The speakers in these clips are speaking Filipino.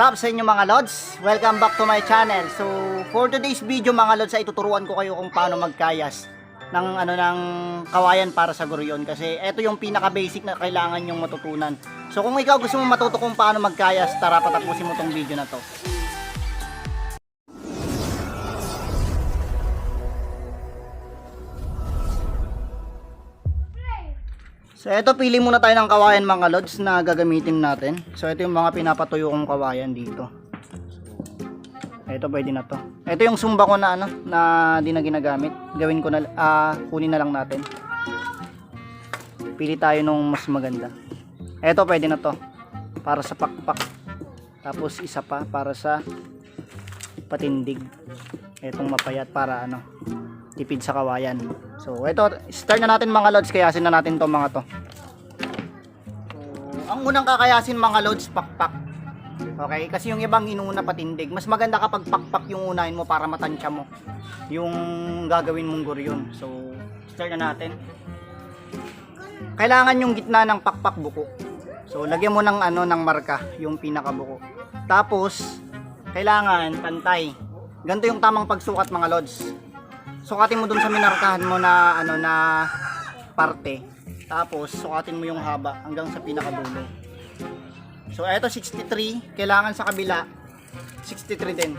Sup sa inyo mga lods? Welcome back to my channel. So, for today's video mga lods ay tuturuan ko kayo kung paano magkayas ng ano ng kawayan para sa guryon kasi ito yung pinaka basic na kailangan yung matutunan. So, kung ikaw gusto mo matuto kung paano magkayas, tara patapusin mo tong video na to. So ito pili muna tayo ng kawayan mga lods na gagamitin natin. So ito yung mga pinapatuyo kong kawayan dito. Ito pwede na to. Ito yung sumba ko na ano na di na ginagamit. Gawin ko na ah kunin na lang natin. Pili tayo nung mas maganda. Ito pwede na to. Para sa pakpak. Tapos isa pa para sa patindig. Etong mapayat para ano tipid sa kawayan. So, ito, start na natin mga lods, kayasin na natin to mga to. So, ang unang kakayasin mga lods, pakpak. Okay, kasi yung ibang inuna patindig. Mas maganda kapag pakpak yung unahin mo para matansya mo yung gagawin mong guryon. So, start na natin. Kailangan yung gitna ng pakpak buko. So, lagyan mo ng ano ng marka, yung pinakabuko. Tapos, kailangan pantay. Ganito yung tamang pagsukat mga lods sukatin mo dun sa minarkahan mo na ano na parte. Tapos sukatin mo yung haba hanggang sa pinakadulo. So eto 63 kailangan sa kabila 63 din.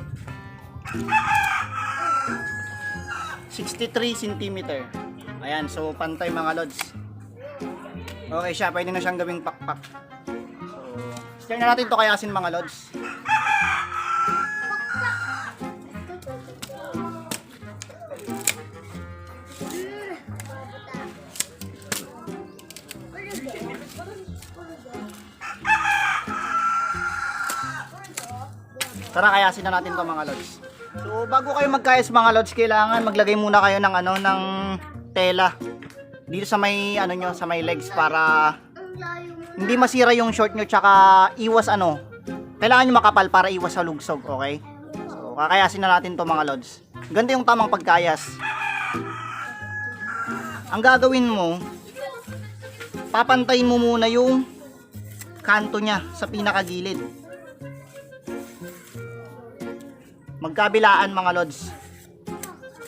63 cm ayan so pantay mga lods. Okay siya pwede na siyang gawing pakpak. So start na natin to kayasin mga lods Tara, kayasin na natin to mga lods. So, bago kayo magkayas mga lods, kailangan maglagay muna kayo ng ano, ng tela. Dito sa may, ano nyo, sa may legs para hindi masira yung short nyo, tsaka iwas ano, kailangan nyo makapal para iwas sa lugsog, okay? So, kakayasin na natin to mga lods. Ganda yung tamang pagkayas. Ang gagawin mo, papantayin mo muna yung kanto niya sa pinakagilid. Magkabilaan mga lods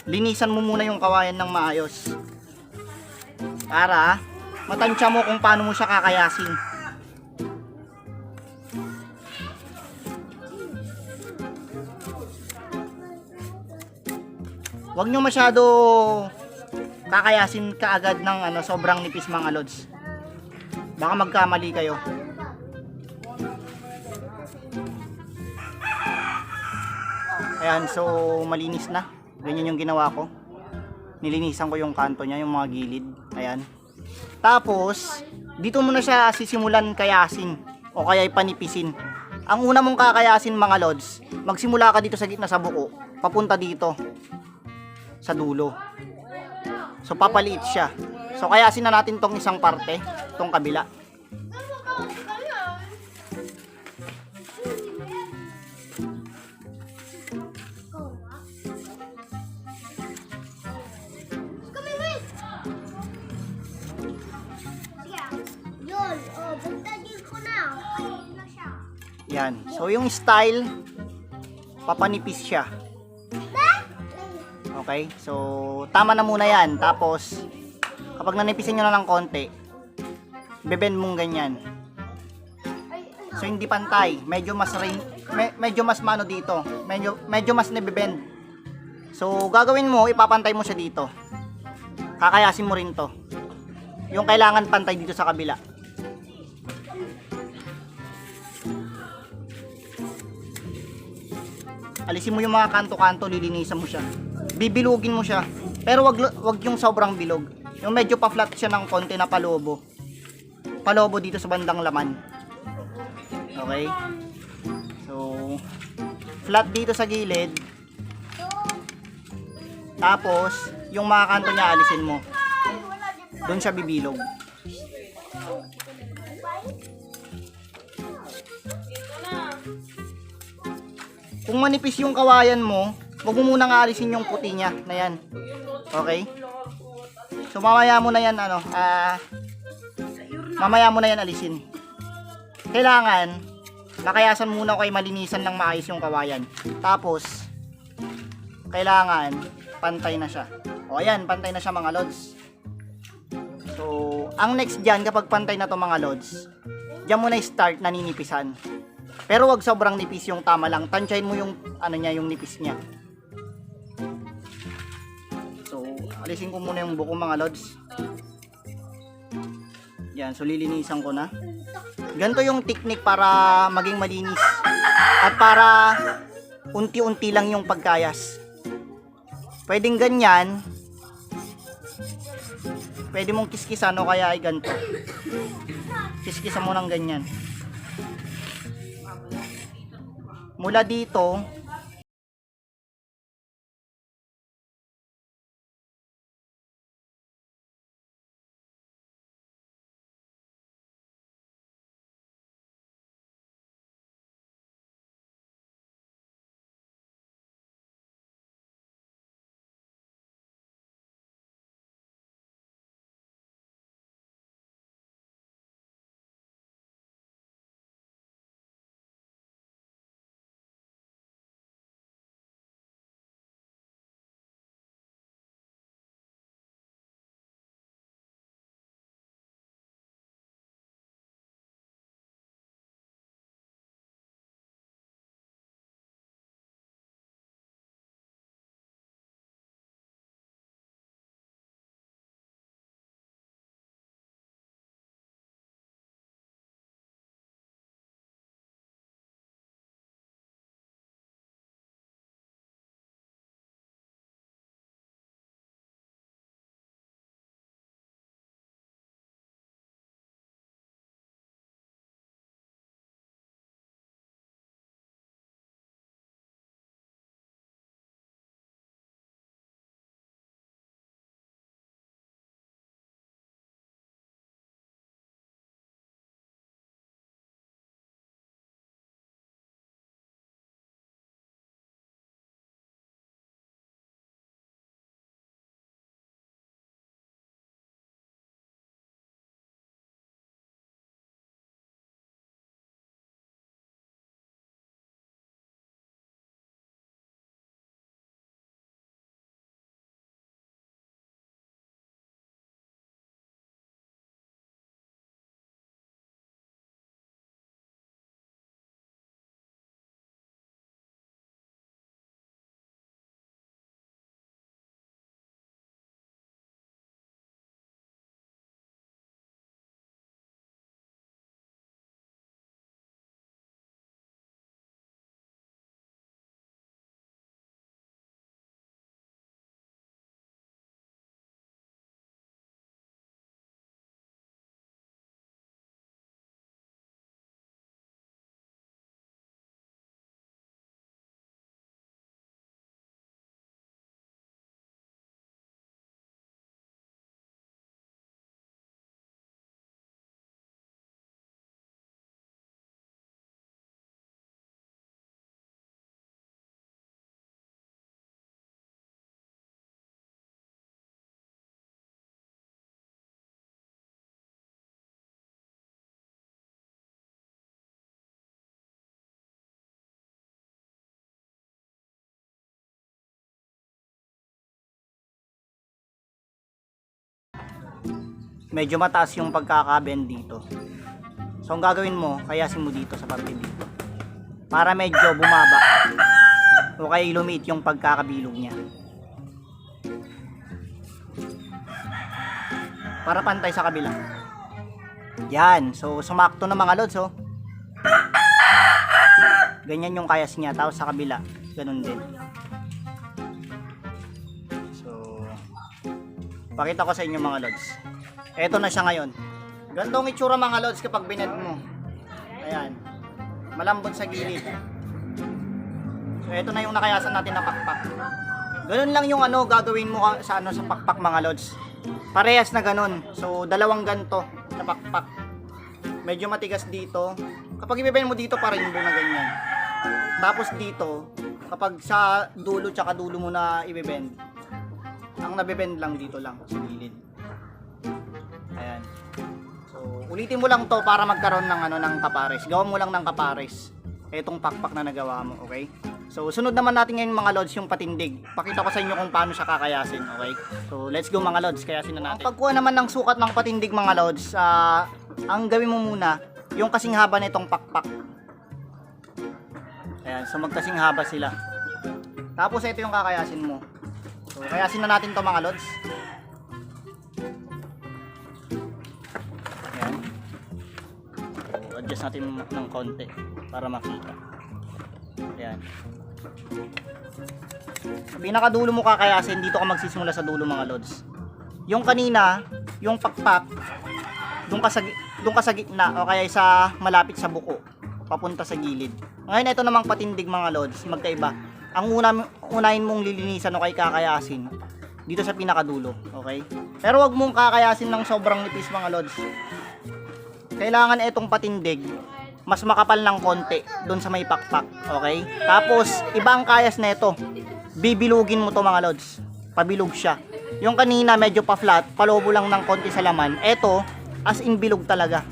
linisan mo muna yung kawayan ng maayos para matansya mo kung paano mo siya kakayasin Huwag nyo masyado kakayasin kaagad ng ano, sobrang nipis mga lods. Baka magkamali kayo. Ayan, so malinis na. Ganyan yung ginawa ko. Nilinisan ko yung kanto niya, yung mga gilid. Ayan. Tapos, dito mo na siya sisimulan kayasin o kaya ipanipisin. Ang una mong kakayasin mga lods, magsimula ka dito sa gitna sa buko, papunta dito sa dulo. So papaliit siya. So kayasin na natin tong isang parte, tong kabila. Yan. So yung style, papanipis siya. Okay? So, tama na muna yan. Tapos, kapag nanipisin nyo na ng konti, bebend mong ganyan. So, hindi pantay. Medyo mas ring, me- medyo mas mano dito. Medyo, medyo mas nabibend. So, gagawin mo, ipapantay mo siya dito. Kakayasin mo rin to. Yung kailangan pantay dito sa kabila. Alisin mo yung mga kanto-kanto, lilinisan mo siya. Bibilugin mo siya. Pero wag wag yung sobrang bilog. Yung medyo pa-flat siya ng konti na palobo. Palobo dito sa bandang laman. Okay? So, flat dito sa gilid. Tapos, yung mga kanto niya alisin mo. Doon siya bibilog. Kung manipis yung kawayan mo, huwag mo munang aalisin yung puti niya na yan. Okay? So mamaya mo na yan ano, ah mamaya mo na yan alisin. Kailangan nakayasan muna ko kay malinisan lang maayos yung kawayan. Tapos, kailangan pantay na siya. O ayan, pantay na siya mga lods. So, ang next dyan, kapag pantay na to mga lods, dyan mo na start naninipisan. Pero wag sobrang nipis yung tama lang. Tansyahin mo yung ano niya, yung nipis niya. So, alisin ko muna yung buko mga lods. Yan, so lilinisan ko na. Ganito yung technique para maging malinis. At para unti-unti lang yung pagkayas. Pwedeng ganyan. Pwede mong kiskisan o kaya ay ganito. Kiskisan mo ng ganyan. Mula dito, medyo mataas yung pagkakabend dito. So, ang gagawin mo, kayasin mo dito sa parte dito. Para medyo bumaba. O kaya lumiit yung pagkakabilog niya. Para pantay sa kabila. Yan. So, sumakto na mga lods, oh. Ganyan yung kayas niya. Tapos sa kabila, ganun din. So, pakita ko sa inyo mga lods. Eto na siya ngayon. Gandong itsura mga lods kapag bined mo. Ayan. Malambot sa gilid. So eto na yung nakayasan natin na pakpak. Ganun lang yung ano gagawin mo ka- sa ano sa pakpak mga lods. Parehas na ganun. So dalawang ganto na pakpak. Medyo matigas dito. Kapag ibebend mo dito pa rainbow na ganyan. Tapos dito, kapag sa dulo tsaka dulo mo na ibebend, ang nabebend lang dito lang sa gilid. Ulitin mo lang to para magkaroon ng ano ng kapares. Gawa mo lang ng kapares. Itong pakpak na nagawa mo, okay? So, sunod naman natin ngayon mga lods yung patindig. Pakita ko sa inyo kung paano siya kakayasin, okay? So, let's go mga lods, kayasin na natin. Ang pagkuha naman ng sukat ng patindig mga lods, ah, ang gawin mo muna, yung kasing haba nitong pakpak. Ayan, so magkasing haba sila. Tapos ito yung kakayasin mo. So, kayasin na natin to mga lods. Adjust natin ng konti para makita. Ayan. Pinakadulo mo kakayasin, dito ka magsisimula sa dulo mga lods. Yung kanina, yung pakpak, doon ka sa doon ka sa gitna o kaya sa malapit sa buko, papunta sa gilid. Ngayon ito namang patindig mga lods, magkaiba. Ang una unahin mong lilinisan o kay kakayasin dito sa pinakadulo, okay? Pero wag mong kakayasin ng sobrang nipis mga lods. Kailangan itong patindig mas makapal ng konti doon sa may pakpak, okay? Tapos iba ang kayas nito. Bibilugin mo to mga lods. Pabilog siya. Yung kanina medyo pa flat, palobo lang ng konti sa laman. Ito, as in bilog talaga.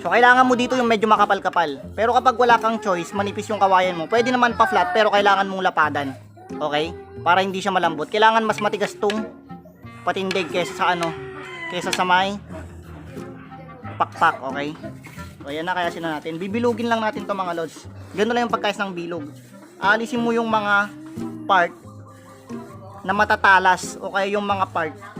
So, kailangan mo dito yung medyo makapal-kapal. Pero kapag wala kang choice, manipis yung kawayan mo, pwede naman pa flat, pero kailangan mong lapadan. Okay? Para hindi siya malambot. Kailangan mas matigas tong patindig kesa sa ano, kesa sa may pakpak, okay? So, ayan na kaya sina natin. Bibilugin lang natin to mga lods. Ganun lang yung pagkais ng bilog. Alisin mo yung mga part na matatalas o kaya yung mga part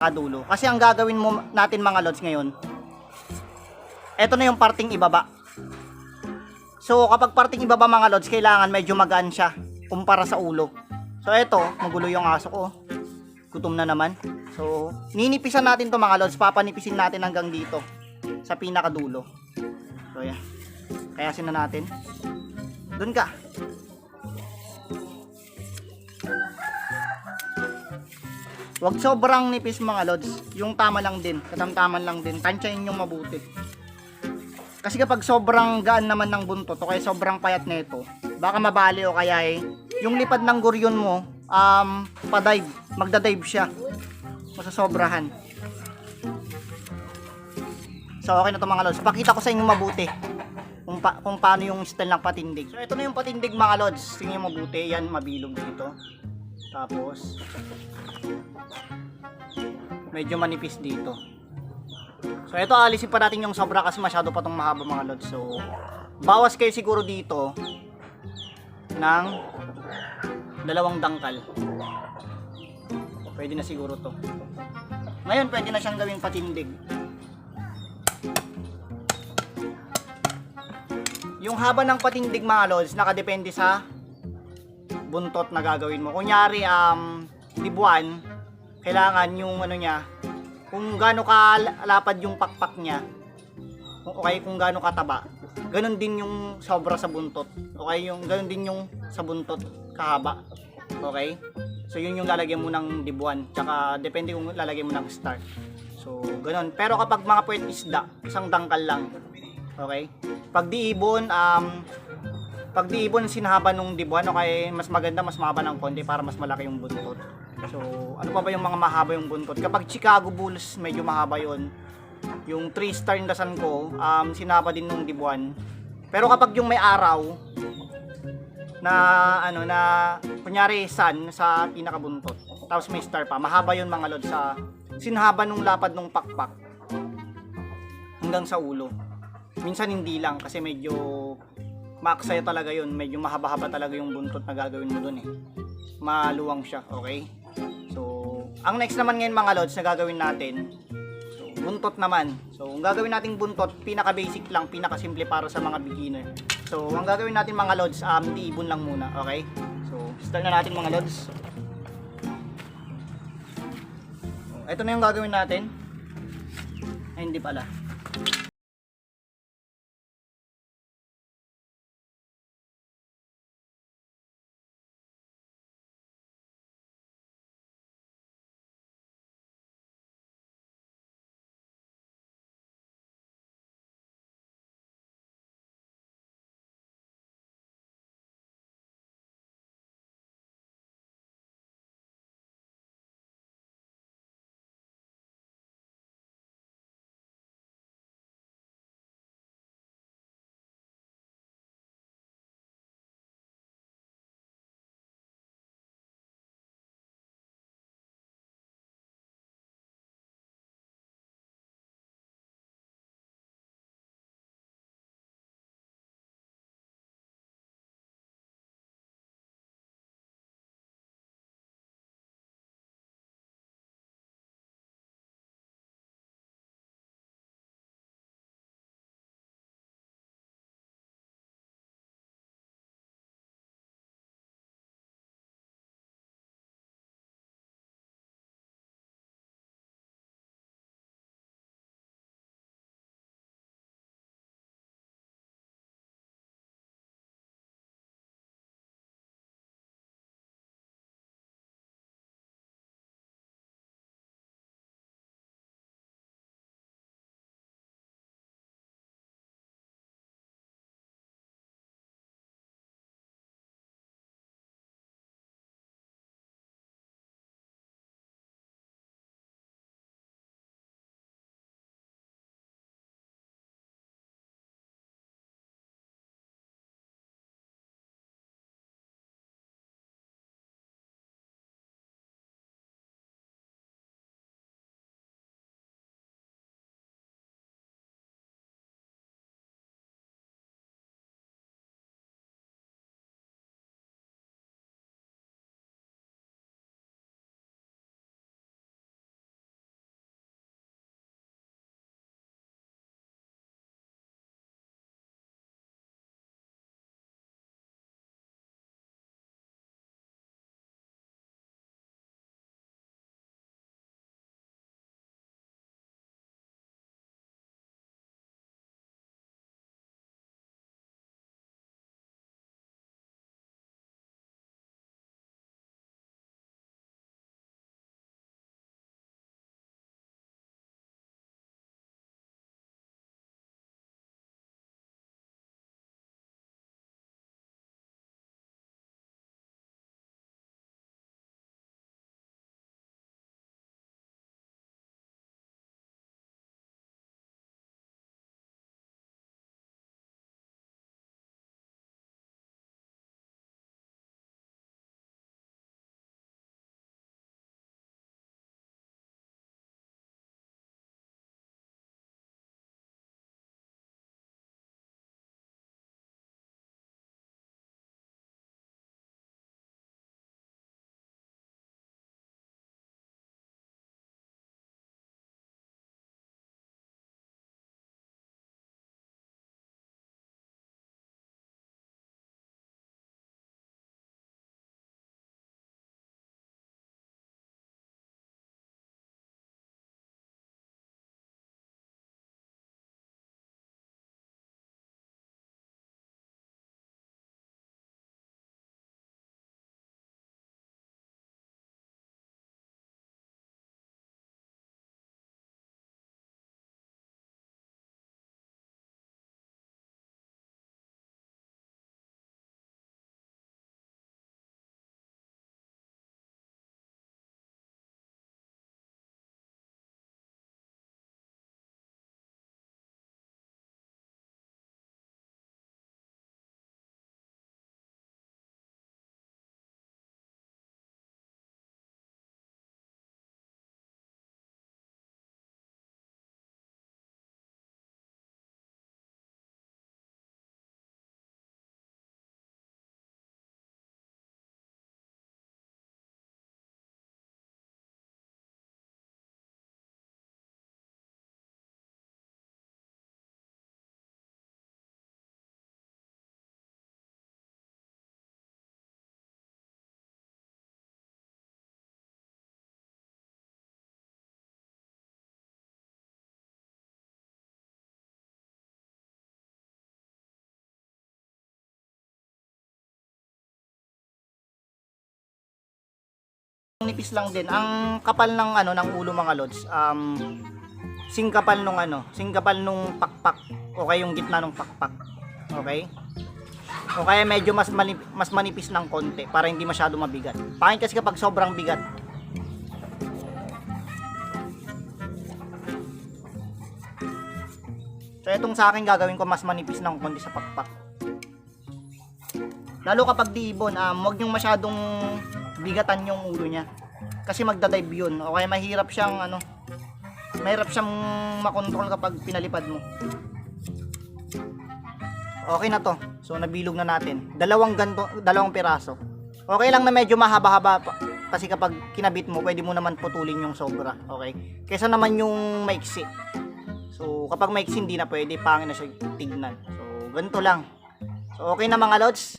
kadulo. Kasi ang gagawin mo natin mga lods ngayon, eto na yung parting ibaba. So kapag parting ibaba mga lods, kailangan medyo magaan siya kumpara sa ulo. So eto, magulo yung aso ko. Gutom na naman. So, ninipisan natin to mga lods, papanipisin natin hanggang dito sa pinakadulo. So yan. Kayasin na natin. Doon ka. Huwag sobrang nipis mga lods. Yung tama lang din. Katamtaman lang din. Tansyahin yung mabuti. Kasi kapag sobrang gaan naman ng buntot o kaya sobrang payat nito, baka mabali o kaya eh, yung lipad ng guryon mo, um, pa-dive. Magda-dive siya. Masasobrahan. So okay na to mga lods. Pakita ko sa inyo mabuti kung, pa, kung paano yung style ng patindig. So ito na yung patindig mga lods. Tingnan mabuti. Yan, mabilog dito. Tapos, medyo manipis dito. So ito alisin pa natin yung sobra kasi masyado pa tong mahaba mga lods. So bawas kayo siguro dito ng dalawang dangkal. Pwede na siguro to. Ngayon, pwede na siyang gawing patindig. Yung haba ng patindig mga lods, nakadepende sa buntot na gagawin mo. Kunyari, um, libuan, kailangan yung ano niya, kung gaano kalapad yung pakpak niya, okay, kung gaano kataba, ganun din yung sobra sa buntot. Okay, yung ganun din yung sa buntot kahaba. Okay? So yun yung lalagyan mo ng dibuan. Tsaka depende kung lalagyan mo ng start. So ganun. Pero kapag mga puwet isda, isang dangkal lang. Okay? Pag di ibon, um, pag di ibon sinahaba nung dibuan, okay, mas maganda, mas mahaba ng konti para mas malaki yung buntot. So, ano pa ba yung mga mahaba yung buntot? Kapag Chicago Bulls, medyo mahaba yon Yung 3 star yung ko, um, sinaba din nung dibuan. Pero kapag yung may araw, na ano na kunyari sun sa pinakabuntot tapos may star pa mahaba yun mga lod sa sinhaba nung lapad nung pakpak hanggang sa ulo minsan hindi lang kasi medyo maaksaya talaga yun. Medyo mahaba-haba talaga yung buntot na gagawin mo dun eh. Maluwang siya okay? So ang next naman ngayon mga lods na gagawin natin so buntot naman. So ang gagawin nating buntot pinaka basic lang pinaka simple para sa mga beginner. So ang gagawin natin mga lods um di ibon lang muna okay? So start na natin mga lods. So, ito na yung gagawin natin. Ay hindi pala nipis lang din. Ang kapal ng ano ng ulo mga lods, um singkapal nung ano, singkapal nung pakpak o kaya yung gitna ng pakpak. Okay? O kaya medyo mas manip, mas manipis ng konti para hindi masyado mabigat. Pangit kasi kapag sobrang bigat. So itong sa akin gagawin ko mas manipis ng konti sa pakpak. Lalo kapag di ibon, um, huwag niyong masyadong bigatan yung ulo niya. Kasi magdadive yun. O kaya mahirap siyang ano, mahirap siyang makontrol kapag pinalipad mo. Okay na to. So nabilog na natin. Dalawang ganto, dalawang piraso. Okay lang na medyo mahaba-haba pa. Kasi kapag kinabit mo, pwede mo naman putulin yung sobra. Okay? Kaysa naman yung maiksi. So kapag maiksi hindi na pwede, pangin na siya tignan. So ganito lang. So okay na mga lods.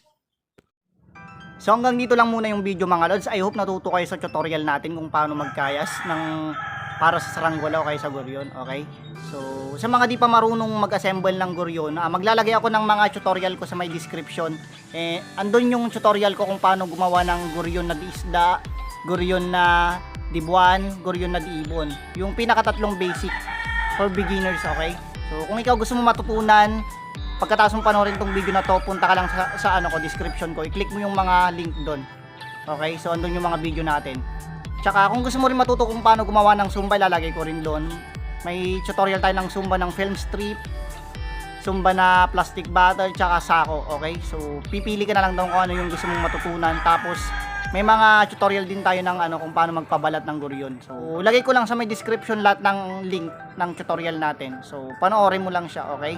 So hanggang dito lang muna yung video mga lods. I hope natuto kayo sa tutorial natin kung paano magkayas ng para sa saranggola o kaya sa guryon, okay? So, sa mga di pa marunong mag-assemble ng guryon, ah, maglalagay ako ng mga tutorial ko sa may description. Eh, andun yung tutorial ko kung paano gumawa ng guryon na isda, guryon na dibuan, guryon na diibon. Yung pinakatatlong basic for beginners, okay? So, kung ikaw gusto mo matutunan, pagkatapos mo panoorin tong video na to, punta ka lang sa, sa ano ko, description ko. I-click mo yung mga link doon. Okay? So, andun yung mga video natin. Tsaka kung gusto mo rin matuto kung paano gumawa ng Zumba, ilalagay ko rin doon. May tutorial tayo ng Zumba ng film strip, Zumba na plastic bottle, tsaka sako, okay? So, pipili ka na lang daw kung ano yung gusto mong matutunan. Tapos, may mga tutorial din tayo ng ano kung paano magpabalat ng guryon. So, lagay ko lang sa may description lahat ng link ng tutorial natin. So, panoorin mo lang siya, okay?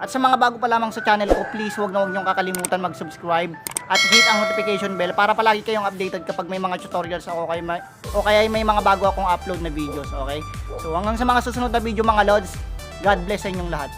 At sa mga bago pa lamang sa channel ko, please huwag na huwag niyong kakalimutan mag-subscribe at hit ang notification bell para palagi kayong updated kapag may mga tutorials ako kay may, o kaya may mga bago akong upload na videos, okay? So, hanggang sa mga susunod na video mga lods, God bless sa inyong lahat.